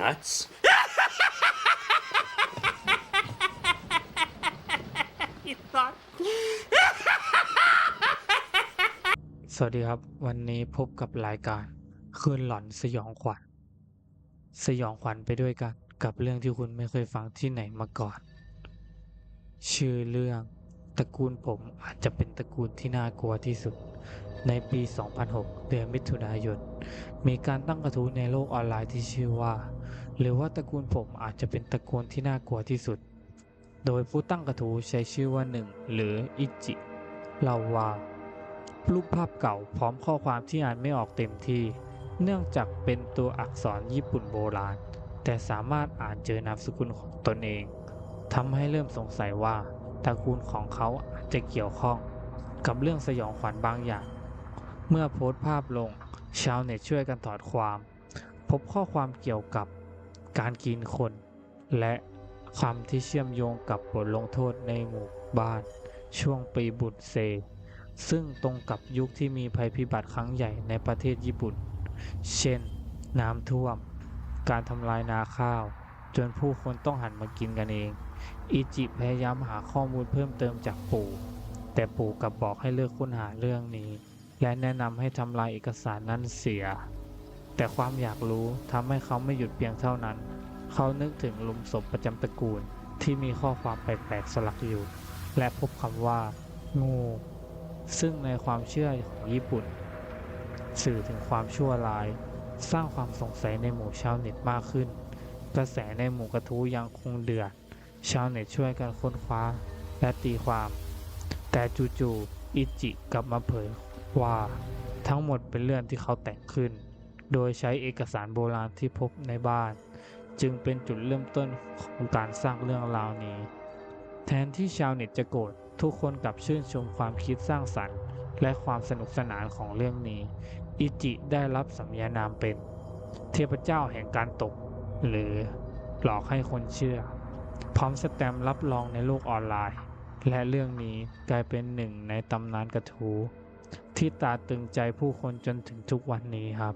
nuts? สวัสดีครับ วันนี้พบกับรายการคืนหลอนสยองขวัญ สยองขวัญไปด้วยกันกับเรื่องที่คุณไม่เคยฟังที่ไหนมาก่อน ชื่อเรื่อง ตระกูลผมอาจจะเป็นตระกูลที่น่ากลัวที่สุด ในปี 2006 เดือนมิถุนายน มีการตั้งกระทู้ในโลกออนไลน์ที่ชื่อว่า หรือว่าตระกูลผมอาจจะเป็นตระกูลที่น่ากลัวที่สุด โดยผู้ตั้งกระทู้ใช้ชื่อว่าหนึ่งหรืออิจิเล่าว่ารูปภาพเก่าพร้อมข้อความที่อ่านไม่ออกเต็มที่ เนื่องจากเป็นตัวอักษรญี่ปุ่นโบราณ แต่สามารถอ่านเจอนามสกุลของตนเองทำให้เริ่มสงสัยว่า ตระกูลของเขาอาจจะเกี่ยวข้องกับเรื่องสยองขวัญบางอย่าง เมื่อโพสต์ภาพลงชาวเน็ตช่วยกันถอดความ พบข้อความเกี่ยวกับการกินคน และคำที่เชื่อมโยงกับบทลงโทษในหมู่บ้าน ช่วงปีบุตรเซ ซึ่งตรงกับยุคที่มีภัยพิบัติครั้งใหญ่ในประเทศญี่ปุ่น เช่น น้ำท่วม การทำลายนาข้าว จนผู้คนต้องหันมากินกันเอง อิจิพยายามหาข้อมูลเพิ่มเติมจากปู่ แต่ปู่กลับบอกให้เลิกค้นหาเรื่องนี้ และแนะนำให้ทำลายเอกสารนั้นเสีย แต่ความอยากรู้ทำให้เขาไม่หยุดเพียงเท่านั้น เขานึกถึงหลุมศพประจำตระกูลที่มีข้อความแปลกๆสลักอยู่ และพบคำว่า งู ซึ่งในความเชื่อของญี่ปุ่น สื่อถึงความชั่วร้าย สร้างความสงสัยในหมู่ชาวเน็ตมากขึ้น กระแสในหมู่กระทู้ยังคงเดือด ชาวเน็ตช่วยกันค้นคว้าและตีความ แต่จู่ๆอิจิกลับมาเผยว่าทั้งหมดเป็นเรื่องที่เขาแต่งขึ้น โดยใช้เอกสารโบราณที่พบในบ้าน จึงเป็นจุดเริ่มต้นของการสร้างเรื่องราวนี้ แทนที่ชาวเน็ตจะโกรธทุกคนกลับชื่นชมความคิดสร้างสรรค์ และความสนุกสนานของเรื่องนี้ อิจิได้รับสัญญานามเป็น เทพเจ้าแห่งการตก หรือหลอกให้คนเชื่อ พร้อมสแตมรับรองในโลกออนไลน์ และเรื่องนี้กลายเป็นหนึ่งในตำนานกระทู้ที่ตาตึงใจผู้คนจนถึงทุกวันนี้ครับ